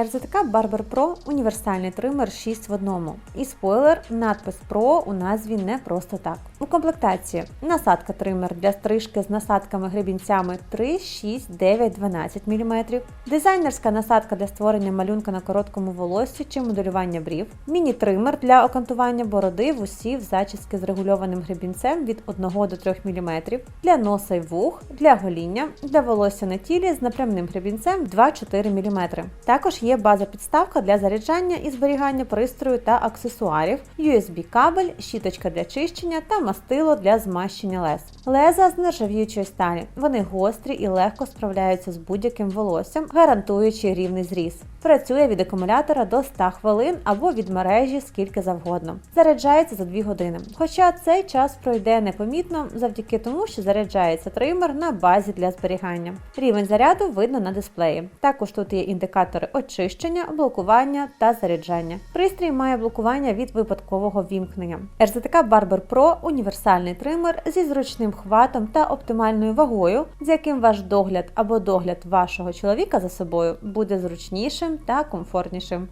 РЗТК Barber Pro – універсальний тример 6 в одному. І спойлер, надпис Pro у назві не просто так. У комплектації насадка тример для стрижки з насадками гребінцями 3, 6, 9, 12 мм, дизайнерська насадка для створення малюнка на короткому волоссі чи моделювання брів, міні-тример для окантування бороди, вусів, зачіски з регульованим гребінцем від 1 до 3 мм, для носа й вух, для гоління, для волосся на тілі з напрямним гребінцем 2-4 мм. Також є база-підставка для заряджання і зберігання пристрою та аксесуарів, USB-кабель, щіточка для чищення та мастило для змащення лез. Леза з нержавіючої сталі. Вони гострі і легко справляються з будь-яким волоссям, гарантуючи рівний зріз. Працює від акумулятора до 100 хвилин або від мережі скільки завгодно. Заряджається за 2 години. Хоча цей час пройде непомітно завдяки тому, що заряджається тример на базі для зберігання. Рівень заряду видно на дисплеї. Також тут є індикатори очищення, блокування та заряджання. Пристрій має блокування від випадкового вімкнення. РЗТК Barber Pro – універсальний тример зі зручним хватом та оптимальною вагою, з яким ваш догляд або догляд вашого чоловіка за собою буде зручнішим та комфортнішим.